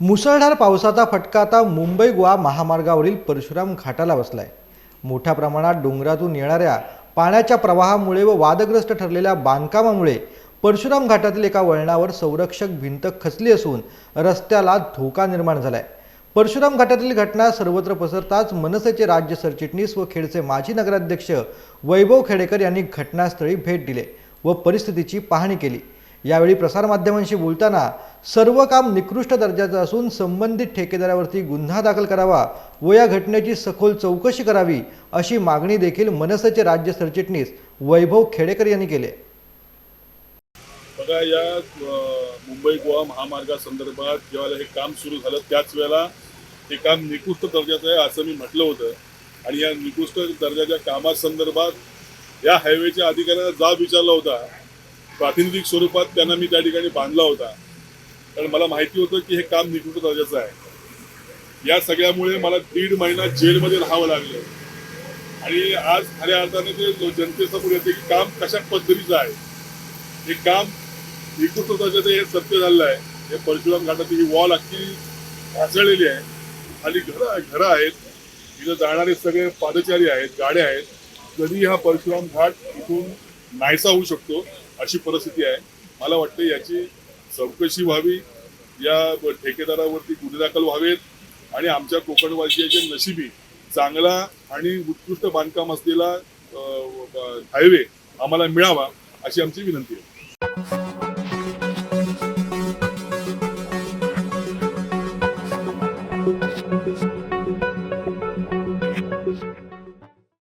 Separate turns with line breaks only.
मुसळधार पावसाचा फटका आता मुंबई गोवा महामार्गावरील परशुराम घाटाला बसलाय. मोठ्या प्रमाणात डोंगरातून येणाऱ्या पाण्याच्या प्रवाहामुळे व वादग्रस्त ठरलेल्या बांधकामामुळे परशुराम घाटातील एका वळणावर संरक्षक भिंत खचली असून रस्त्याला धोका निर्माण झालाय. परशुराम घाटातील घटना सर्वत्र पसरताच मनसेचे राज्य सरचिटणीस व खेडचे माजी नगराध्यक्ष वैभव खेडेकर यांनी घटनास्थळी भेट दिले व परिस्थितीची पाहणी केली. यावेळी प्रसारमाध्यमांशी बोलताना सर्व काम निकृष्ट दर्जाचं असून संबंधित ठेकेदारावरती गुन्हा दाखल करावा व या घटनेची सखोल चौकशी करावी अशी मागणी देखील मनसेचे राज्य सरचिटणीस वैभव खेडेकर यांनी केली
बघा या मुंबई गोवा महामार्गासंदर्भात जेव्हा हे काम सुरू झालं त्याच वेळेला हे काम निकृष्ट दर्जाचं आहे असं मी म्हटलं होतं. आणि या निकृष्ट दर्जाच्या कामासंदर्भात या हायवेच्या अधिकाऱ्यांना जाब विचारला होता. प्रातिनिधिक स्वरूपात त्यांना मी त्या ठिकाणी बांधला होता. कारण मला माहिती होतं की हे काम निकृष्ट दर्जाचं आहे. या सगळ्यामुळे मला दीड महिना जेलमध्ये राहावं लागलं. आणि आज खऱ्या अर्थाने ते जनतेसमोर येते की काम कशा पद्धतीचं आहे. हे काम निकृष्ट दर्जाचं हे सत्य झालेलं आहे. हे परशुराम घाटाची ही वॉल अख्खी ढासळलेली आहे. खाली घरं घरं आहेत. इथं जाणारे सगळे पादचारी आहेत गाड्या आहेत. कधी हा परशुराम घाट इथून नाहीसा होऊ शकतो अशी परिस्थिती आहे. मला वाटतं याची चौकशी व्हावी या ठेकेदारावरती गुन्हे दाखल व्हावेत आणि आमच्या कोकणवासियाच्या नशिबी चांगला आणि उत्कृष्ट बांधकाम असलेला हायवे आम्हाला मिळावा अशी आमची विनंती आहे. thank you